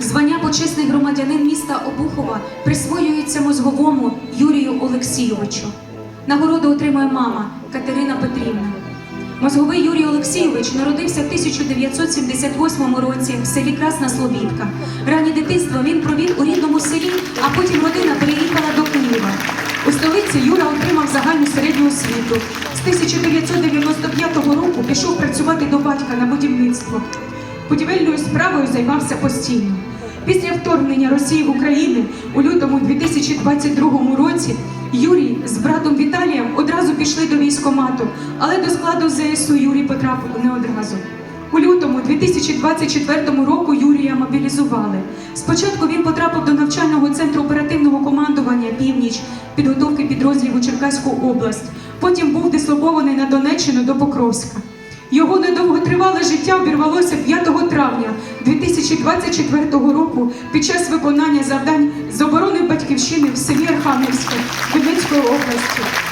Звання почесний громадянин міста Обухова присвоюється мозговому Юрію Олексійовичу. Нагороду отримує мама Катерина Петрівна. Мозговий Юрій Олексійович народився в 1978 році в селі Красна Слобідка. Раннє дитинство він провів у рідному селі, а потім родина переїхала до Києва. У столиці Юра отримав загальну середню освіту. З 1995 року пішов працювати до батька на будівництво. Будівельною справою займався постійно. Після вторгнення Росії в Україну у лютому 2022 році Юрій з братом Віталієм одразу пішли до військомату, але до складу ЗСУ Юрій потрапив не одразу. У лютому 2024 року Юрія мобілізували. Спочатку він потрапив до навчального центру оперативного командування Північ підготовки підрозділів у Черкаську область. Потім був дислокований на Донеччину до Покровська. Його недовготривале життя обірвалося 5 травня 2024 року під час виконання завдань з оборони батьківщини в селі Архангельське Донецької області.